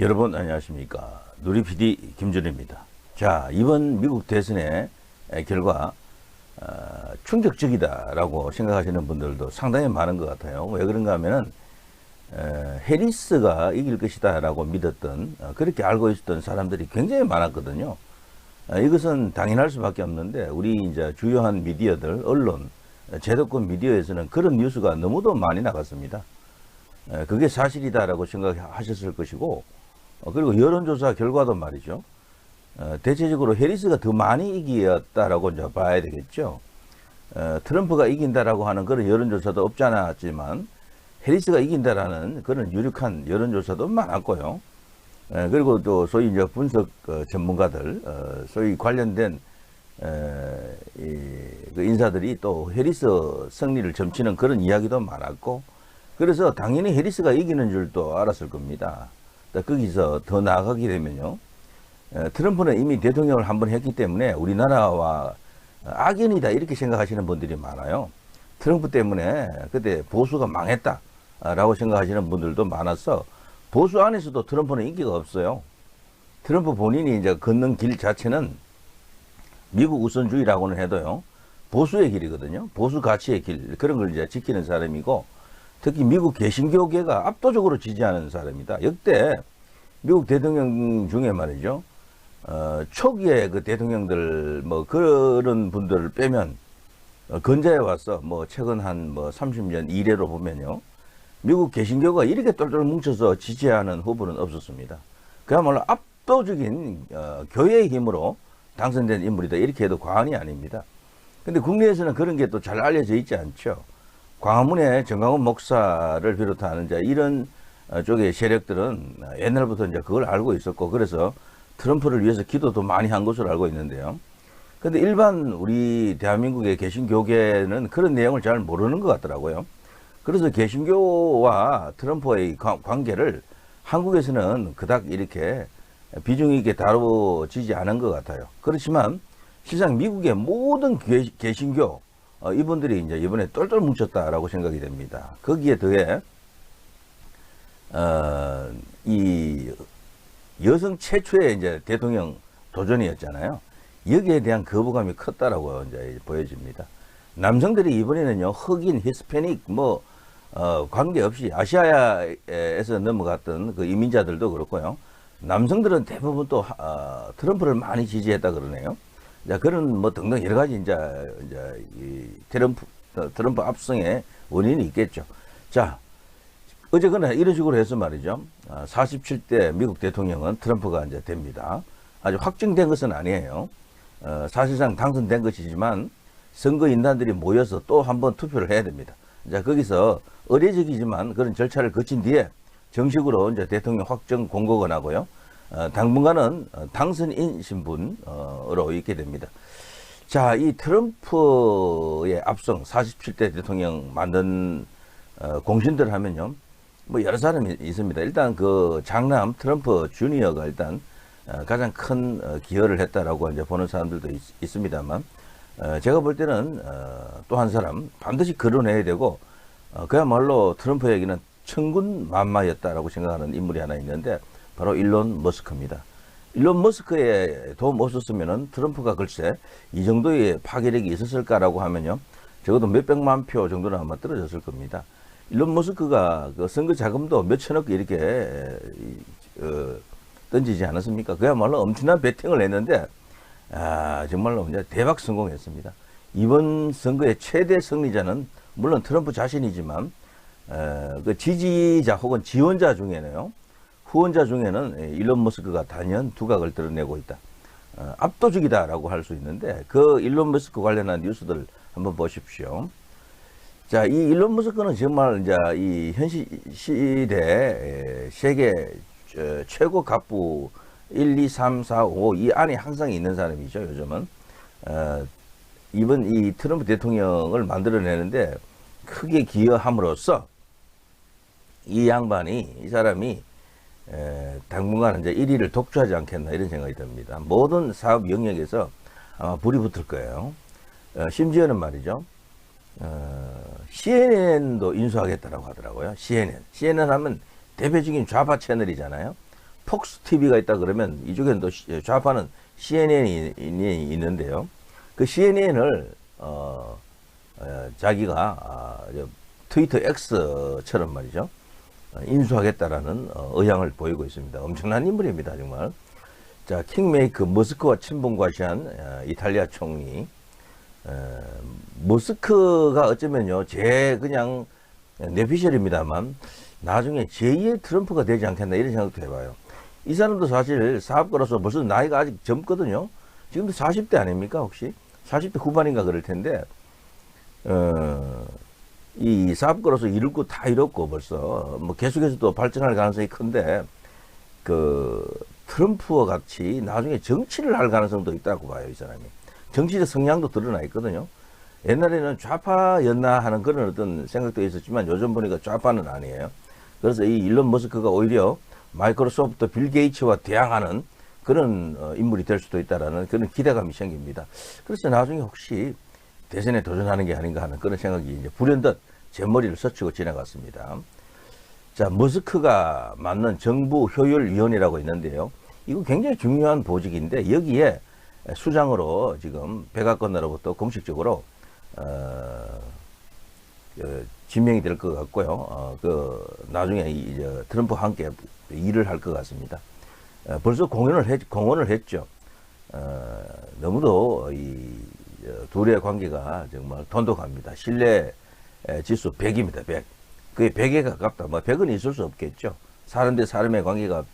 여러분 안녕하십니까 누리 PD 김준입니다. 자 이번 미국 대선의 결과 어, 충격적이다 라고 생각하시는 분들도 상당히 많은 것 같아요. 왜 그런가 하면은 에, 해리스가 이길 것이다 라고 믿었던 어, 그렇게 알고 있었던 사람들이 굉장히 많았거든요. 어, 이것은 당연할 수밖에 없는데 우리 이제 주요한 미디어들 언론 어, 제도권 미디어에서는 그런 뉴스가 너무도 많이 나갔습니다. 에, 그게 사실이다라고 생각하셨을 것이고 어, 그리고 여론조사 결과도 말이죠. 어, 대체적으로 해리스가 더 많이 이기었다라고 이제 봐야 되겠죠. 어, 트럼프가 이긴다라고 하는 그런 여론조사도 없지 않았지만 해리스가 이긴다라는 그런 유력한 여론조사도 많았고요. 에, 그리고 또 소위 이제 분석 어, 전문가들, 어, 소위 관련된 그 인사들이 또 해리스 승리를 점치는 그런 이야기도 많았고, 그래서 당연히 해리스가 이기는 줄도 알았을 겁니다. 또 거기서 더 나아가게 되면요. 에, 트럼프는 이미 대통령을 한 번 했기 때문에 우리나라와 악연이다 이렇게 생각하시는 분들이 많아요. 트럼프 때문에 그때 보수가 망했다라고 생각하시는 분들도 많아서 보수 안에서도 트럼프는 인기가 없어요. 트럼프 본인이 이제 걷는 길 자체는 미국 우선주의라고는 해도요. 보수의 길이거든요. 보수 가치의 길 그런 걸 이제 지키는 사람이고 특히 미국 개신교계가 압도적으로 지지하는 사람이다. 역대 미국 대통령 중에 말이죠. 어, 초기에 그 대통령들 뭐 그런 분들을 빼면 어, 근자에 와서 뭐 최근 한 뭐 30년 이래로 보면요. 미국 개신교가 이렇게 똘똘 뭉쳐서 지지하는 후보는 없었습니다. 그야말로 압도적인 어, 교회의 힘으로 당선된 인물이다. 이렇게 해도 과언이 아닙니다. 근데 국내에서는 그런 게 또 잘 알려져 있지 않죠. 광화문에 정강훈 목사를 비롯한 이제 이런 어, 쪽의 세력들은 옛날부터 이제 그걸 알고 있었고 그래서 트럼프를 위해서 기도도 많이 한 것으로 알고 있는데요. 근데 일반 우리 대한민국의 개신교계는 그런 내용을 잘 모르는 것 같더라고요. 그래서 개신교와 트럼프의 관- 관계를 한국에서는 그닥 이렇게 비중 있게 다뤄지지 않은 것 같아요. 그렇지만 실상 미국의 모든 개- 개신교 어, 이분들이 이제 이번에 똘똘 뭉쳤다라고 생각이 됩니다. 거기에 더해 어, 이 여성 최초의 이제 대통령 도전이었잖아요. 여기에 대한 거부감이 컸다라고 이제 보여집니다. 남성들이 이번에는요 흑인, 히스패닉 뭐 어, 관계없이 아시아에서 넘어갔던 그 이민자들도 그렇고요. 남성들은 대부분 또 어, 트럼프를 많이 지지했다 그러네요. 자, 그런 뭐 등등 여러 가지 이제 이제 이 트럼프 어, 트럼프 압승의 원인이 있겠죠. 자, 어쨌거나 이런 식으로 해서 말이죠. 아, 47대 미국 대통령은 트럼프가 이제 됩니다. 아주 확정된 것은 아니에요. 어, 사실상 당선된 것이지만 선거인단들이 모여서 또 한 번 투표를 해야 됩니다. 자, 거기서 의례적이지만 그런 절차를 거친 뒤에 정식으로 이제 대통령 확정 공고가 나고요. 어, 당분간은 어, 당선인 신분으로 있게 됩니다. 자, 이 트럼프의 압승 47대 대통령 만든 어, 공신들 하면요. 뭐 여러 사람이 있습니다. 일단 그 장남 트럼프 주니어가 일단 어, 가장 큰 어, 기여를 했다라고 이제 보는 사람들도 있, 습니다만 제가 볼 때는 어, 또한 사람 반드시 거론해야 되고 어, 그야말로 트럼프에게는 천군만마였다라고 생각하는 인물이 하나 있는데 바로 일론 머스크입니다. 일론 머스크의 도움 없었으면은 트럼프가 글쎄 이 정도의 파괴력이 있었을까라고 하면요. 적어도 몇백만 표 정도는 아마 떨어졌을 겁니다. 일론 머스크가 그 선거 자금도 몇천억 이렇게 이, 어, 던지지 않았습니까? 그야말로 엄청난 베팅을 했는데 아, 정말로 이제 대박 성공했습니다. 이번 선거의 최대 승리자는 물론 트럼프 자신이지만 어, 그 지지자 혹은 지원자 중에는요. 후원자 중에는 예, 일론 머스크가 단연 두각을 드러내고 있다. 어, 압도적이다라고 할 수 있는데 그 일론 머스크 관련한 뉴스들 한번 보십시오. 자, 이 일론 머스크는 정말 이제 이현 시대 에, 세계 저, 최고 갑부 1, 2, 3, 4, 5 이 안에 항상 있는 사람이죠. 요즘은 어, 이번 이 트럼프 대통령을 만들어내는데 크게 기여함으로써 이 양반이 이 사람이 에, 당분간 이제 1위를 독주하지 않겠나 이런 생각이 듭니다. 모든 사업 영역에서 아마 불이 붙을 거예요. 어, 심지어는 말이죠. 어, CNN도 인수하겠다라고 하더라고요. CNN. CNN 하면 대표적인 좌파 채널이잖아요. 폭스 TV가 있다 그러면 이쪽에는 또 시- 좌파는 CNN이 있는데요. 그 CNN을 어, 어, 자기가 아, 저 트위터 X처럼 말이죠. 어, 인수하겠다라는 어, 의향을 보이고 있습니다. 엄청난 인물입니다, 정말. 자, 킹메이크 머스크와 친분 과시한 어, 이탈리아 총리. 어, 머스크가 어쩌면요, 제 그냥 내피셜입니다만 나중에 제2의 트럼프가 되지 않겠나 이런 생각도 해봐요. 이 사람도 사실 사업가로서 벌써 나이가 아직 젊거든요. 지금도 40대 아닙니까, 혹시? 40대 후반인가 그럴 텐데, 어, 이 사업가로서 거다 이뤘고 벌써. 뭐 계속해서 또 발전할 가능성이 큰데 그 트럼프와 같이 나중에 정치를 할 가능성도 있다고 봐요 이 사람이. 정치적 성향도 드러나 있거든요. 옛날에는 좌파였나 하는 그런 어떤 생각도 있었지만 요즘 보니까 좌파는 아니에요. 그래서 이 일론 머스크가 오히려 마이크로소프트 빌 게이츠와 대항하는 그런 어, 인물이 될 수도 있다라는 그런 기대감이 생깁니다. 그래서 나중에 혹시 대선에 도전하는 게 아닌가 하는 그런 생각이 이제 불현듯 제 머리를 스치고 지나갔습니다. 자, 머스크가 맡는 정부 효율위원회라고 있는데요. 이거 굉장히 중요한 보직인데 여기에 수장으로 지금 백악관으로부터 공식적으로 어, 그 지명이 될 것 같고요. 어, 그 나중에 이, 이제 트럼프와 함께 일을 할 것 같습니다. 어, 벌써 공연을 했, 공언을 했죠. 어, 너무도 이 어, 둘의 관계가 정말 돈독합니다. 신뢰 에, 지수 100입니다. 100. 그게 100에 가깝다. 뭐 100은 있을 수 없겠죠. 사람 대 사람의 관계가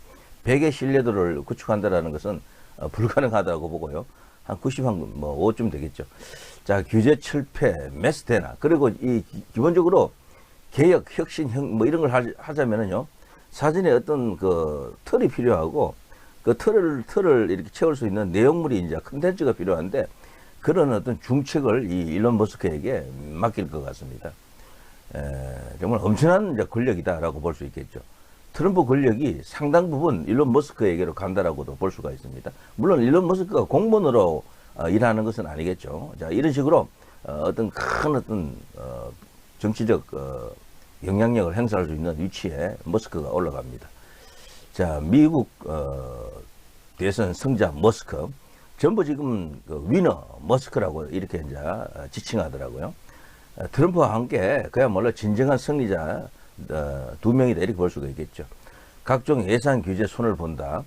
100의 신뢰도를 구축한다라는 것은 어, 불가능하다고 보고요. 한 90, 한뭐 5쯤 되겠죠. 자, 규제 철폐, 메스 대나. 그리고 이 기- 기본적으로 개혁, 혁신, 형, 뭐 이런 걸 하- 하자면은요. 사전에 어떤 그 틀이 필요하고 그 틀을, 틀을 이렇게 채울 수 있는 내용물이 이제 컨텐츠가 필요한데 그런 어떤 중책을 이 일론 머스크에게 맡길 것 같습니다. 에, 정말 엄청난 이제 권력이다라고 볼 수 있겠죠. 트럼프 권력이 상당 부분 일론 머스크에게로 간다라고도 볼 수가 있습니다. 물론 일론 머스크가 공무원으로 어, 일하는 것은 아니겠죠. 자, 이런 식으로 어, 어떤 큰 어떤 어, 정치적 어, 영향력을 행사할 수 있는 위치에 머스크가 올라갑니다. 자, 미국 어, 대선 승자 머스크 전부 지금 그 위너 머스크라고 이렇게 이제 어, 지칭하더라고요. 어, 트럼프와 함께 그야말로 진정한 승리자 어, 두 명이다 이렇게 볼 수가 있겠죠. 각종 예산 규제 손을 본다.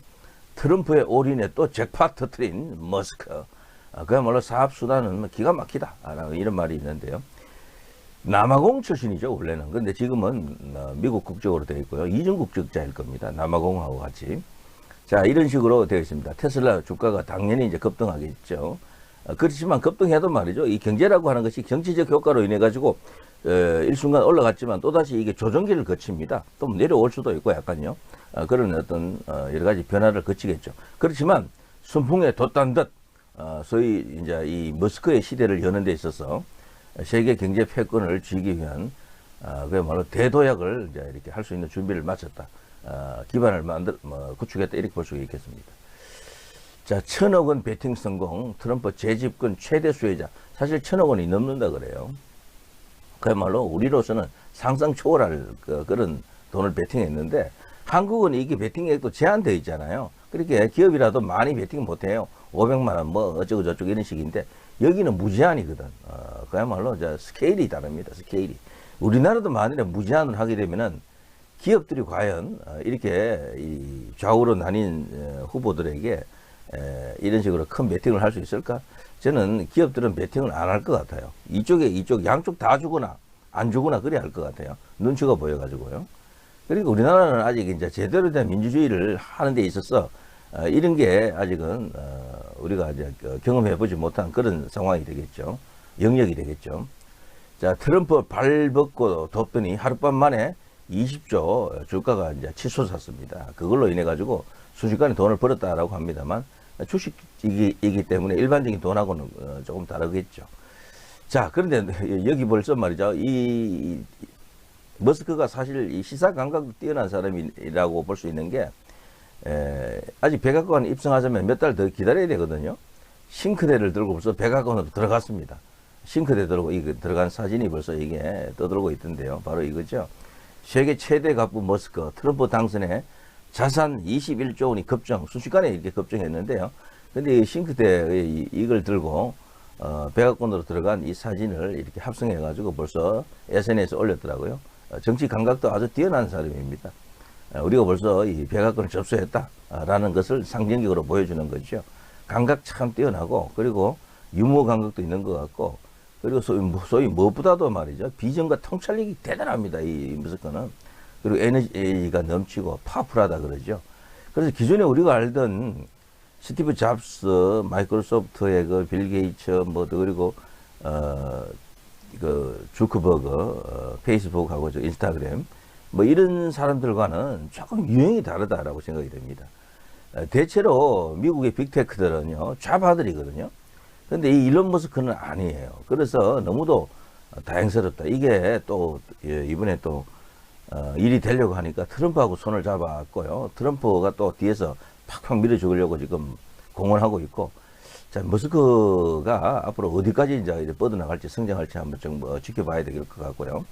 트럼프의 올인에 또 잭팟 터트린 머스크. 어, 그야말로 사업 수단은 뭐 기가 막히다. 라는 이런 말이 있는데요. 남아공 출신이죠 원래는. 근데 지금은 어, 미국 국적으로 되어 있고요. 이중 국적자일 겁니다. 남아공하고 같이. 자 이런 식으로 되어 있습니다. 테슬라 주가가 당연히 이제 급등하겠죠. 어, 그렇지만 급등해도 말이죠. 이 경제라고 하는 것이 정치적 효과로 인해 가지고 어, 일순간 올라갔지만 또다시 이게 조정기를 거칩니다. 또 내려올 수도 있고 약간요. 어, 그런 어떤 어, 여러 가지 변화를 거치겠죠. 그렇지만 순풍에 돛단 듯 어, 소위 이제 이 머스크의 시대를 여는 데 있어서 세계 경제 패권을 쥐기 위한 어, 그야말로 대도약을 이제 이렇게 할 수 있는 준비를 마쳤다. 어, 기반을 만들 뭐, 구축했다 이렇게 볼 수 있겠습니다. 자, 천억 원 베팅 성공, 트럼프 재집권 최대 수혜자. 사실 천억 원이 넘는다 그래요. 그야말로 우리로서는 상상 초월할 그, 런 돈을 베팅했는데 한국은 이게 베팅액도 제한되어 있잖아요. 그렇게 기업이라도 많이 베팅 못해요. 500만 원 뭐 어쩌고 저쩌고 이런 식인데 여기는 무제한이거든. 어, 그야말로 저 스케일이 다릅니다. 스케일이. 우리나라도 만일에 무제한을 하게 되면은 기업들이 과연 어, 이렇게 이 좌우로 나뉜 어, 후보들에게 에, 이런 식으로 큰 베팅을 할 수 있을까? 저는 기업들은 베팅을 안 할 것 같아요. 이쪽에 이쪽 양쪽 다 주거나 안 주거나 그래야 할 것 같아요. 눈치가 보여가지고요. 그러니까 우리나라는 아직 이제 제대로 된 민주주의를 하는 데 있어서 어, 이런 게 아직은 어, 우리가 이제 그 경험해보지 못한 그런 상황이 되겠죠. 영역이 되겠죠. 자, 트럼프 발 벗고 뒀더니 하룻밤 만에 20조 주가가 이제 치솟았습니다. 그걸로 인해 가지고 순식간에 돈을 벌었다라고 합니다만 주식이기 때문에 일반적인 돈하고는 어, 조금 다르겠죠. 자, 그런데 여기 벌써 말이죠. 이 머스크가 사실 이 시사 감각이 뛰어난 사람이라고 볼 수 있는 게 에, 아직 백악관 입성하자면 몇 달 더 기다려야 되거든요. 싱크대를 들고 벌써 백악관으로 들어갔습니다. 싱크대 들고 이 들어간 사진이 벌써 이게 떠들고 있던데요. 바로 이거죠. 세계 최대 갑부 머스크 트럼프 당선에 자산 21조 원이 급증, 순식간에 이렇게 급증했는데요. 근데 이 싱크대의 이- 이걸 들고 어, 백악관으로 들어간 이 사진을 이렇게 합성해 가지고 벌써 SNS에 올렸더라고요. 어, 정치 감각도 아주 뛰어난 사람입니다. 어, 우리가 벌써 이 백악관을 접수했다라는 것을 상징적으로 보여주는 거죠. 감각 참 뛰어나고 그리고 유머 감각도 있는 것 같고 그리고 소위, 뭐- 소위 무엇보다도 말이죠 비전과 통찰력이 대단합니다 이 무스크는 그리고 에너지가 넘치고 파워풀하다 그러죠. 그래서 기존에 우리가 알던 스티브 잡스, 마이크로소프트의 그 빌 게이츠, 뭐, 또 그리고, 어, 그, 주크버그, 어, 페이스북하고 저 인스타그램, 뭐 이런 사람들과는 조금 유형이 다르다라고 생각이 됩니다. 어, 대체로 미국의 빅테크들은요, 좌파들이거든요. 근데 이 일론 머스크는 아니에요. 그래서 너무도 다행스럽다. 이게 또, 예, 이번에 또, 어, 일이 되려고 하니까 트럼프하고 손을 잡았고요. 트럼프가 또 뒤에서 팍팍 밀어 죽으려고 지금 공언하고 있고, 자, 머스크가 앞으로 어디까지 이제 뻗어나갈지 성장할지 한번 좀 어, 지켜봐야 될 것 같고요.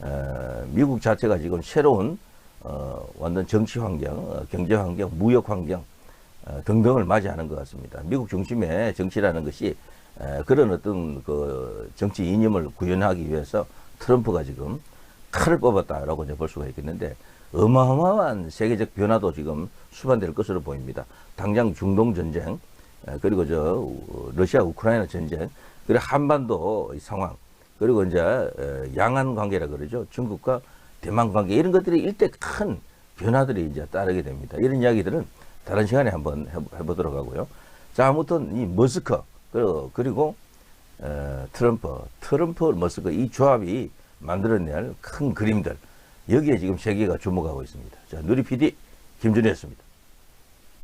어, 미국 자체가 지금 새로운 어, 완전 정치 환경, 어, 경제 환경, 무역 환경 어, 등등을 맞이하는 것 같습니다. 미국 중심의 정치라는 것이 에, 그런 어떤 그 정치 이념을 구현하기 위해서 트럼프가 지금 칼을 뽑았다라고 이제 볼 수가 있겠는데 어마어마한 세계적 변화도 지금 수반될 것으로 보입니다. 당장 중동 전쟁 에, 그리고 저 우- 러시아 우크라이나 전쟁 그리고 한반도 이 상황 그리고 이제 에, 양안 관계라 그러죠. 중국과 대만 관계 이런 것들이 일대 큰 변화들이 이제 따르게 됩니다. 이런 이야기들은 다른 시간에 한번 해- 해보도록 하고요. 자, 아무튼 이 머스크 그리고, 그리고 에, 트럼프, 트럼프, 머스크 이 조합이 만들어낼 큰 그림들 여기에 지금 세계가 주목하고 있습니다. 자, 누리 PD 김준희였습니다.